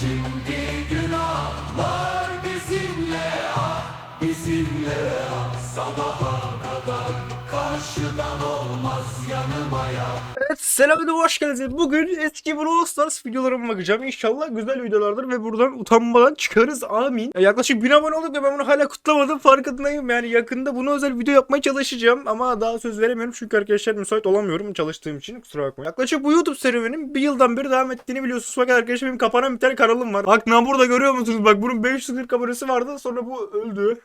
şimdi günahlar bizimle ah bizimle ah sabaha kadar karşıdan olmaz yanıma ya. Evet selamünaleyküm hoş geldiniz. Bugün eski Brawl Stars videolarıma bakacağım. İnşallah güzel videolardır ve buradan utanmadan çıkarız amin. Ya yaklaşık 1000 abone olduk ve ben bunu hala kutlamadım farkındayım. Yani yakında buna özel video yapmaya çalışacağım ama daha söz veremiyorum çünkü arkadaşlar müsait olamıyorum çalıştığım için kusura bakmayın. Yaklaşık bu YouTube serüvenim bir yıldan beri devam ettiğini biliyorsunuz. Fakat arkadaşlar benim kapanan bir tane kanalım var. Bak burada görüyor musunuz? Bak bunun 540 abonesi vardı sonra bu öldü.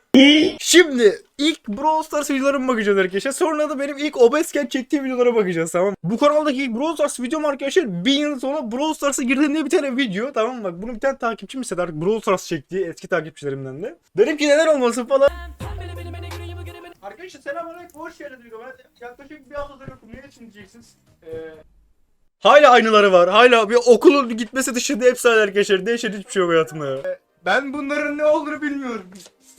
Şimdi ilk Brawl Stars videolarıma bakacağız arkadaşlar. Sonra da benim ilk obezken çektiğim videolara bakacağız tamam? Bu kanaldaki ilk Brawl Stars videom arkadaşlar bir yıl sonra Brawl Stars'a girdiğimde bir tane video tamam mı? Bak bunu bir tane takipçim istedi artık Brawl Stars çektiği eski takipçilerimden de. Dedim ki neden olmasın falan. Arkadaşlar selamünaleyküm hoş geldiniz videoma. Yaklaşık bir haftadır yokum. Ne için diyeceksiniz? Ee, Hala aynıları var. Hala bir okulun gitmesi dışında hepsi hala arkadaşlar. Değişen hiçbir şey yok hayatımda ya. Ben bunların ne olduğunu bilmiyorum.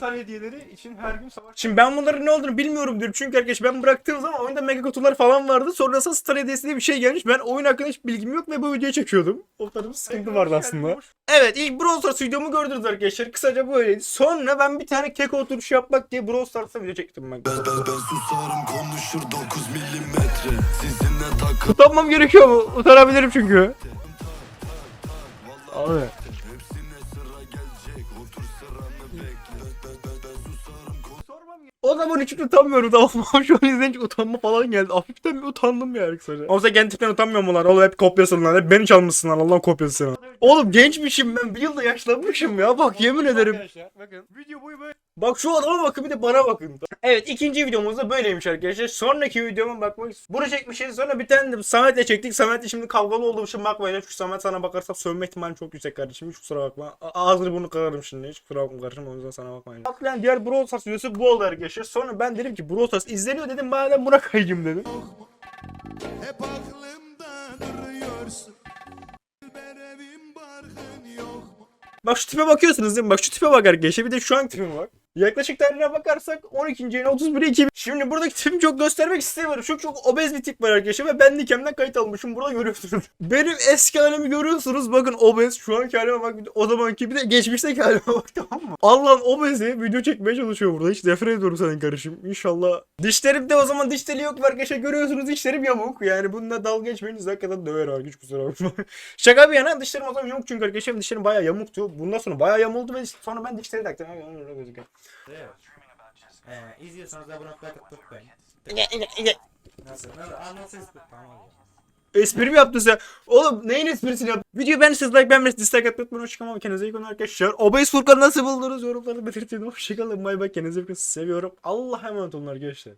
Star hediyeleri için her gün savaş. Şimdi ben bunların ne olduğunu bilmiyorum diyorum. Çünkü arkadaş ben bıraktığım zaman oyunda mega kutular falan vardı. Sonrasında Star hediyesi diye bir şey gelmiş. Ben oyun hakkında hiç bilgim yok ve bu videoyu çekiyordum. O bir sıkıntı vardı aslında. Evet ilk Brawl Stars videomu gördünüz arkadaşlar. Kısaca böyleydi. Sonra ben bir tane keko oturuşu yapmak diye Brawl Stars'a video çektim ben. Ben, ben, ben susarım konuşur 9 milimetre Sizinle takıl Utanmam gerekiyor mu? Utanabilirim çünkü. Abi. O zaman hiç utanmıyorum tamam mı? Şu an izleyince utanma falan geldi. Hafiften bir utandım yani kısaca. Ama sen kendi tipinden utanmıyor mu lan? Oğlum hep kopyasın lan. Hep beni çalmışsın lan. Allah'ın kopyası sana. Oğlum gençmişim ben. Bir yılda yaşlanmışım ya. Bak yemin ederim. Bakın video boyu böyle. Bak şu adama bakın bir de bana bakın. Evet ikinci videomuz da böyleymiş arkadaşlar. Sonraki videoma bakmak Bunu çekmişiz. Sonra bir tane de Samet'le çektik. Samet'le şimdi kavgalı olduğum için bakmayın. Çünkü Samet sana bakarsa sövme ihtimali çok yüksek kardeşim. Hiç kusura bakma. Ağzını bunu kırarım şimdi. Hiç kusura bakma kardeşim. O yüzden sana bakmayın. Bakın diğer Brawl Stars videosu bu oldu arkadaşlar. Sonra ben dedim ki Brawl Stars izleniyor dedim. Madem buna kayayım dedim. Hep aklımda duruyorsun? Bak şu tipe bakıyorsunuz değil mi? Bak şu tipe bak arkadaşlar. Bir de şu an tipime bak. Yaklaşık tarihine bakarsak 12. ayın 31 2000. Şimdi buradaki tipimi çok göstermek istemiyorum. Çok çok obez bir tip var arkadaşlar ve ben Nikem'den kayıt almışım. Burada görüyorsunuz. Benim eski halimi görüyorsunuz. Bakın obez. Şu anki halime bak. O zamanki bir de geçmişteki halime bak tamam mı? Allah'ın obezi video çekmeye çalışıyor burada. Hiç nefret ediyorum senin kardeşim. İnşallah. Dişlerim de o zaman diş teli yok arkadaşlar. Görüyorsunuz dişlerim yamuk. Yani bununla dalga geçmeyiniz. Hakikaten döver abi. Hiç kusura bakma. Şaka bir yana dişlerim o zaman yamuk çünkü arkadaşlar dişlerim bayağı yamuktu. Bundan sonra bayağı yamuldu ve sonra ben dişleri taktım. Gözüküyor. Ee, izliyorsanız abone olmayı. Nasıl? Nasıl? Tamam abi. Espri mi yaptın sen? Oğlum neyin esprisini yaptın? Videoyu beğenirseniz like beğenmeniz dislike atmayı unutmayın. Hoşçakalın. Kendinize iyi bakın arkadaşlar. Obez Furkan nasıl buldunuz? Yorumlarda belirtin. Hoşçakalın. Bay bay. Kendinize iyi bakın. Seviyorum. Allah'a emanet olun arkadaşlar.